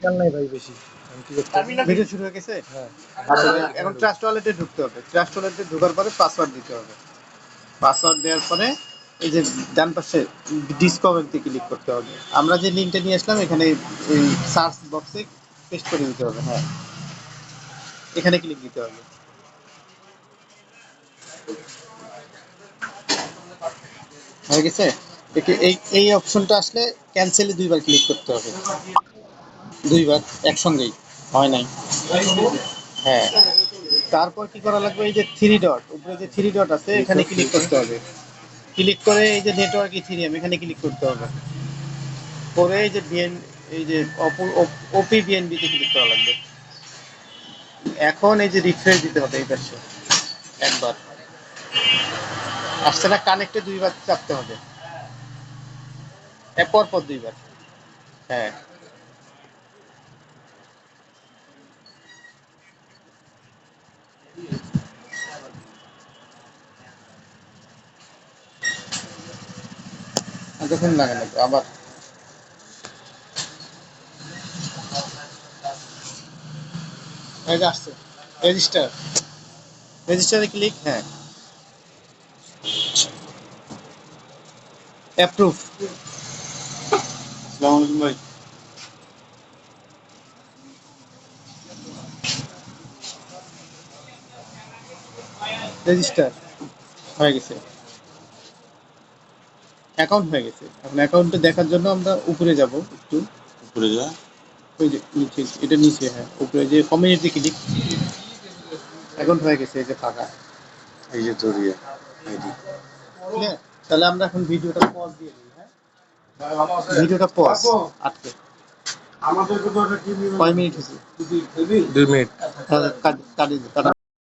খেয়াল নাই ভাই বেশি? ভিডিও শুরু হয়ে গেছে? হ্যাঁ। এখন ট্রাস্ট ওয়ালেটে ঢুকতে হবে। ট্রাস্ট ওয়ালেটে ঢোকার পরে পাসওয়ার্ড দিতে হবে। পাসওয়ার্ড দেওয়ার পরে এই যে ডান পাশে ডিসকভারিতে ক্লিক করতে হবে। আমরা যে লিঙ্কটা নিয়ে আসলাম এখানে ওই সার্চ বক্সে পেস্ট করে দিতে হবে হ্যাঁ। এখানে ক্লিক দিতে হবে। হয়ে গেছে? এই এই অপশনটা আসলে ক্যান্সেলে দুইবার ক্লিক করতে হবে। দুইবার, একসঙ্গেই। হয় নাই। হ্যাঁ। তারপর কি করা লাগবে? এই যে থ্রি ডট উপরে যে থ্রি ডট আছে, এখানে ক্লিক করতে হবে। ক্লিক করে এই যে নেটওয়ার্ক ইথিরিয়াম এখানে ক্লিক করতে হবে। করে এই যে বিএন এই যে ওপি বিএনবি তে ক্লিক করা লাগবে। এখন এই যে রিফ্রেশ দিতে হবে এই পাশে। একবার। আসছে না কানেক্টে দুইবার চাপতে হবে। এ পর পর দুইবার। হ্যাঁ। দেখুন লাগে লাগবে আবার। আসছে রেজিস্টার রেজিস্টারে ক্লিক হ্যাঁ। অ্যাপ্রুভ আসসালামু আলাইকুম ভাই। রেজিস্টার হয়ে গেছে। অ্যাকাউন্ট হয়ে গেছে। এখন অ্যাকাউন্টে দেখার জন্য আমরা উপরে যাব একটু। উপরে যা। ওই যে নিচে এটা নিচে হ্যাঁ উপরে যে কমিউনিটি ক্লিক অ্যাকাউন্ট হয়ে গেছে এই যে ফাঁকা। এই যে তোর ইয়ে আইডি তাহলে আমরা এখন ভিডিওটা পজ দিয়ে দিই হ্যাঁ? ভিডিওটা পজ আটকে। কি কয় মিনিট হয়েছে? দুই মিনিট। তাহলে কাট- কাটিয়ে দিই, কাটা।